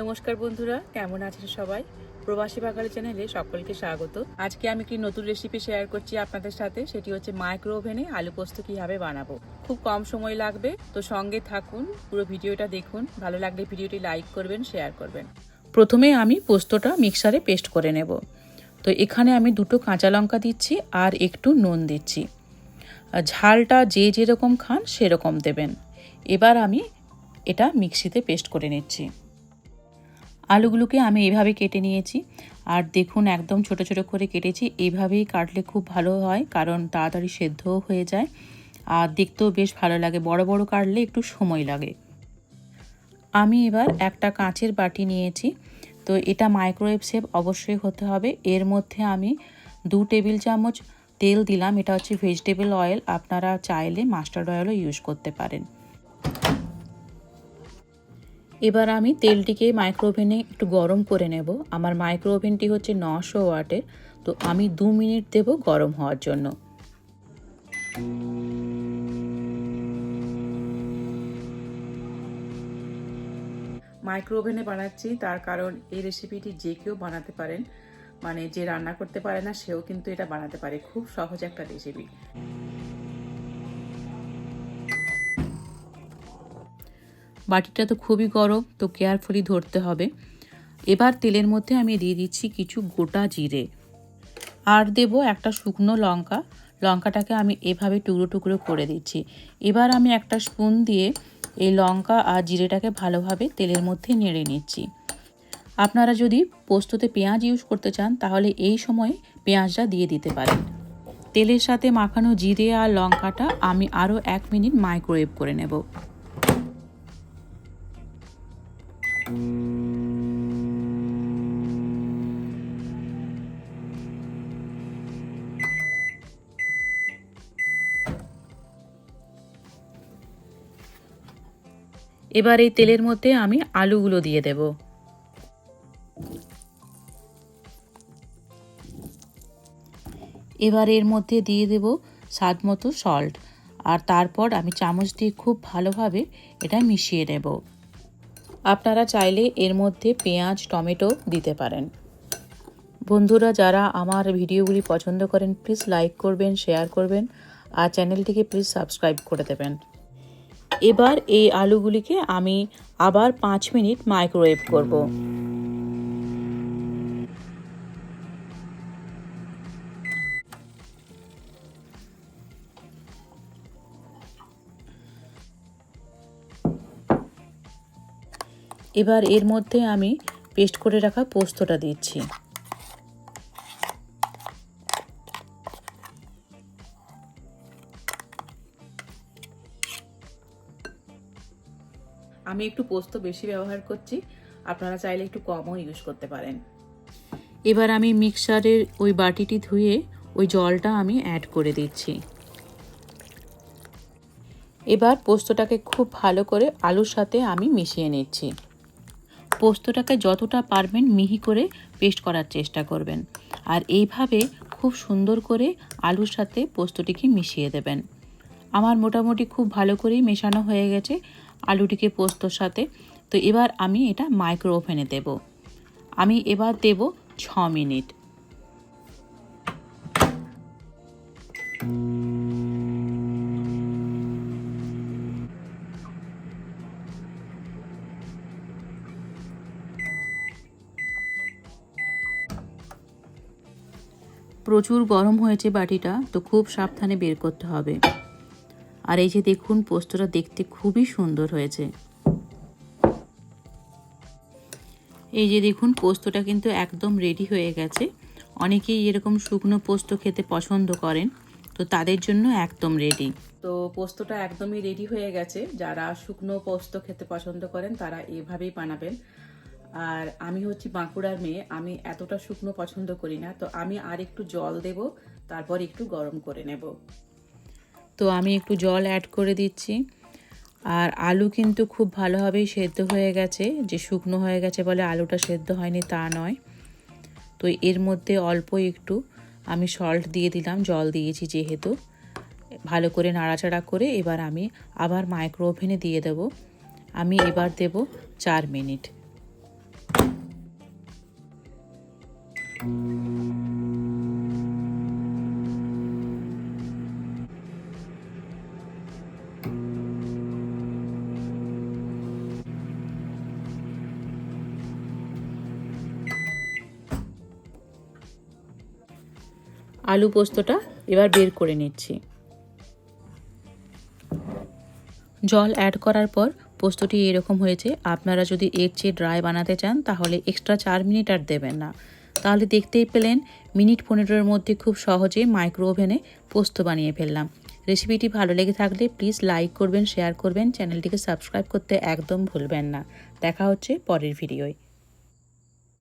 নমস্কার বন্ধুরা, কেমন আছেন সবাই? প্রবাসী বাঙালি চ্যানেলে সকলকে স্বাগত। আজকে আমি একটি নতুন রেসিপি শেয়ার করছি আপনাদের সাথে, সেটি হচ্ছে মাইক্রো ওভেনে আলু পোস্ত কীভাবে বানাবো। খুব কম সময় লাগবে, তো সঙ্গে থাকুন, পুরো ভিডিওটা দেখুন, ভালো লাগলে ভিডিওটি লাইক করবেন শেয়ার করবেন। প্রথমে আমি পোস্তটা মিক্সারে পেস্ট করে নেব। তো এখানে আমি দুটো কাঁচা লঙ্কা দিচ্ছি আর একটু নুন দিচ্ছি। ঝালটা যে যেরকম খান সেরকম দেবেন। এবার আমি এটা মিক্সিতে পেস্ট করে নিচ্ছি। আলুগুলোকে আমি এইভাবে কেটে নিয়েছি। আর দেখুন, একদম ছোট ছোট করে কেটেছি। এইভাবেই কাটলে খুব ভালো হয়, কারণ তাড়াতাড়ি সেদ্ধও হয়ে যায়। আর দেখতেও বেশ ভালো লাগে। বড় বড় কাটলে একটু সময় লাগে। আমি এবার একটা কাঁচের বাটি নিয়েছি। তো এটা মাইক্রোওয়েভ সেভ অবশ্যই হতে হবে। এর মধ্যে আমি দু টেবিল চামচ তেল দিলাম। এটা হচ্ছে ভেজিটেবল অয়েল আপনারা চাইলে মাস্টার্ড অয়েলও ইউজ করতে পারেন। এবার আমি তেলটিকে মাইক্রো ওভেনে একটু গরম করে নেব। আমার মাইক্রো ওভেনটি হচ্ছে নশো ওয়াটের, তো আমি দু মিনিট দেব গরম হওয়ার জন্য। মাইক্রো ওভেনে বানাচ্ছি, তার কারণ এই রেসিপিটি যে কেউ বানাতে পারেন মানে যে রান্না করতে পারে না, সেও কিন্তু এটা বানাতে পারে। খুব সহজ একটা রেসিপি বাটিটা তো খুবই গরম, তো কেয়ারফুলি ধরতে হবে। এবার তেলের মধ্যে আমি দিয়ে দিচ্ছি কিছু গোটা জিরে। আর দেব একটা শুকনো লঙ্কা। লঙ্কাটাকে আমি এভাবে টুকরো টুকরো করে দিচ্ছি। এবার আমি একটা স্পুন দিয়ে এই লঙ্কা আর জিরেটাকে ভালোভাবে তেলের মধ্যে নেড়ে নিচ্ছি। আপনারা যদি পোস্ততে পেঁয়াজ ইউজ করতে চান, তাহলে এই সময় পেঁয়াজটা দিয়ে দিতে পারেন। তেলের সাথে মাখানো জিরে আর লঙ্কাটা আমি আরও এক মিনিট মাইক্রোওয়েভ করে নেব। এবার এই তেলের মধ্যে আমি আলুগুলো দিয়ে দেব। এবার এর মধ্যে দিয়ে দেব স্বাদ মতো সল্ট আর তারপর আমি চামচ দিয়ে খুব ভালোভাবে এটা মিশিয়ে নেব। আপনারা চাইলে এর মধ্যে পেঁয়াজ, টমেটো দিতে পারেন। বন্ধুরা, যারা আমার ভিডিওগুলি পছন্দ করেন প্লিজ লাইক করবেন শেয়ার করবেন, আর চ্যানেলটিকে প্লিজ সাবস্ক্রাইব করে দেবেন। এবার এই আলুগুলিকে আমি আবার পাঁচ মিনিট মাইক্রোওয়েভ করব। এবার এর মধ্যে আমি পেস্ট করে রাখা পোস্তটা দিচ্ছি। আমি একটু পোস্ত বেশি ব্যবহার করছি, আপনারা চাইলে একটু কমও ইউজ করতে পারেন। এবার আমি মিক্সারের ওই বাটিটি ধুয়ে ওই জলটা আমি অ্যাড করে দিচ্ছি। এবার পোস্তটাকে খুব ভালো করে আলুর সাথে আমি মিশিয়ে নিচ্ছি। পোস্তটাকে যতটা পারবেন মিহি করে পেস্ট করার চেষ্টা করবেন। আর এইভাবে খুব সুন্দর করে আলুর সাথে পোস্তটিকে মিশিয়ে দেবেন। আমার মোটামুটি খুব ভালো করেই মেশানো হয়ে গেছে আলুটিকে পোস্তর সাথে। তো এবার আমি এটা মাইক্রো ওভেনে দেবো। আমি এবার দেব ছ মিনিট। প্রচুর গরম হয়েছে বাটিটা, তো খুব সাবধানে বের করতে হবে। আর এই যে দেখুন, পোস্তটা দেখতে খুবই সুন্দর হয়েছে। এই যে দেখুন, পোস্তটা কিন্তু একদম রেডি হয়ে গেছে। অনেকেই এরকম শুকনো পোস্ত খেতে পছন্দ করেন, তো তাদের জন্য একদম রেডি তো পোস্তটা একদমই রেডি হয়ে গেছে। যারা শুকনো পোস্ত খেতে পছন্দ করেন, তারা এভাবেই বানাবেন। আর আমি হচ্ছি বাঁকুড়ার মেয়ে, আমি এতটা শুকনো পছন্দ করি না, তো আমি আর একটু জল দেব, তারপর একটু গরম করে নেব। তো আমি একটু জল অ্যাড করে দিচ্ছি। আর আলু কিন্তু খুব ভালোভাবেই সেদ্ধ হয়ে গেছে, যে শুকনো হয়ে গেছে বলে আলুটা সেদ্ধ হয়নি তা নয়। তো এর মধ্যে অল্প একটু আমি সল্ট দিয়ে দিলাম, জল দিয়েছি যেহেতু। ভালো করে নাড়াচাড়া করে এবার আমি আবার মাইক্রো ওভেনে দিয়ে দেব। আমি এবার দেব চার মিনিট। আলু পোস্তটা এবার বের করে নিচ্ছি। জল অ্যাড করার পর পোস্তটি এরকম হয়েছে, আপনারা যদি এর চেয়ে ড্রাই বানাতে চান তাহলে এক্সট্রা চার মিনিট আর দেবেন না। তাহলে দেখতেই পেলেন মিনিট পনেরোর মধ্যে খুব সহজে মাইক্রো ওভেনে পোস্ত বানিয়ে ফেললাম। রেসিপিটি ভালো লেগে থাকলে প্লিজ লাইক করবেন, শেয়ার করবেন, চ্যানেলটিকে সাবস্ক্রাইব করতে একদম ভুলবেন না। দেখা হচ্ছে পরের ভিডিওয়।